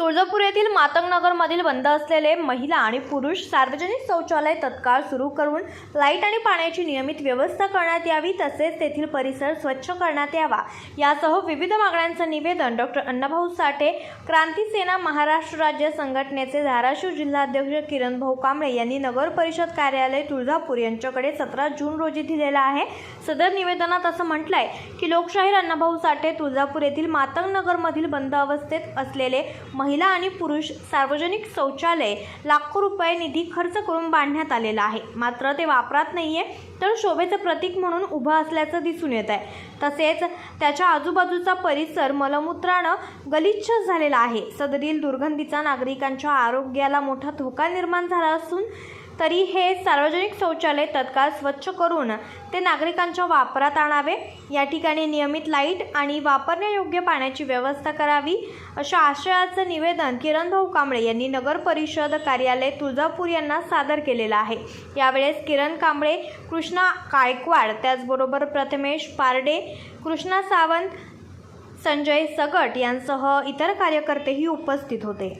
तुळजापूर येथील मातंगनगरमधील बंद असलेले महिला आणि पुरुष सार्वजनिक शौचालय तत्काळ सुरू करून लाइट आणि पाण्याची नियमित व्यवस्था करण्यात यावी तसेच तेथील परिसर स्वच्छ करण्यात यावा. यासह विविध मागण्यांचं निवेदन डॉक्टर अण्णाभाऊ साठे क्रांती सेना महाराष्ट्र राज्य संघटनेचे धाराशिव जिल्हाध्यक्ष किरण भाऊ कांबळे यांनी नगर परिषद कार्यालय तुळजापूर यांच्याकडे सतरा जून रोजी दिलेलं आहे. सदर निवेदनात असं म्हटलंय की लोकशाहीर अण्णाभाऊ साठे तुळजापूर येथील मातंग नगरमधील बंद अवस्थेत असलेले महिला महिला आणि पुरुष सार्वजनिक शौचालय लाखो रुपये निधी खर्च करून बांधण्यात आलेला आहे. मात्र ते वापरात नाही आहे तर शोभेचं प्रतीक म्हणून उभं असल्याचं दिसून येत आहे तसेच त्याच्या आजूबाजूचा परिसर मलमूत्रानं गलिच्छ झालेला आहे. सदरील दुर्गंधीचा नागरिकांच्या आरोग्याला मोठा धोका निर्माण झाला असून तरी हे सार्वजनिक शौचालय तत्काळ स्वच्छ करून ते नागरिकांच्या वापरात आणावे. या ठिकाणी नियमित लाइट आणि वापरण्यायोग्य पाण्याची व्यवस्था करावी अशा आशयाचं निवेदन किरणभाऊ कांबळे यांनी नगर परिषद कार्यालय तुळजापूर यांना सादर केलेलं आहे. यावेळेस किरण कांबळे कृष्णा गायकवाड त्याचबरोबर प्रथमेश पारडे कृष्णा सावंत संजय सगट यांसह इतर कार्यकर्तेही उपस्थित होते.